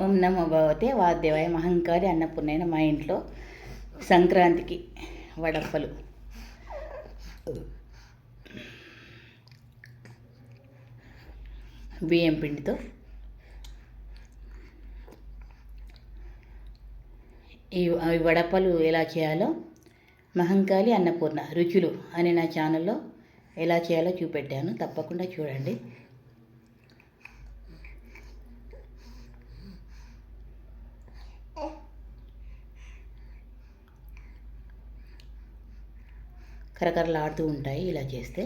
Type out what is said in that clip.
ఓం నమో భగవతే వాద్యవాయ మహంకారి అన్నపూర్ణైన మా ఇంట్లో సంక్రాంతికి వడప్పలు. బియ్యం పిండితో ఈ వడపలు ఎలా చేయాలో మహంకాళి అన్నపూర్ణ రుచులు అనే నా ఛానల్లో ఎలా చేయాలో చూపెట్టాను. తప్పకుండా చూడండి. కరకరలాడుతూ ఉంటాయి. ఇలా చేస్తే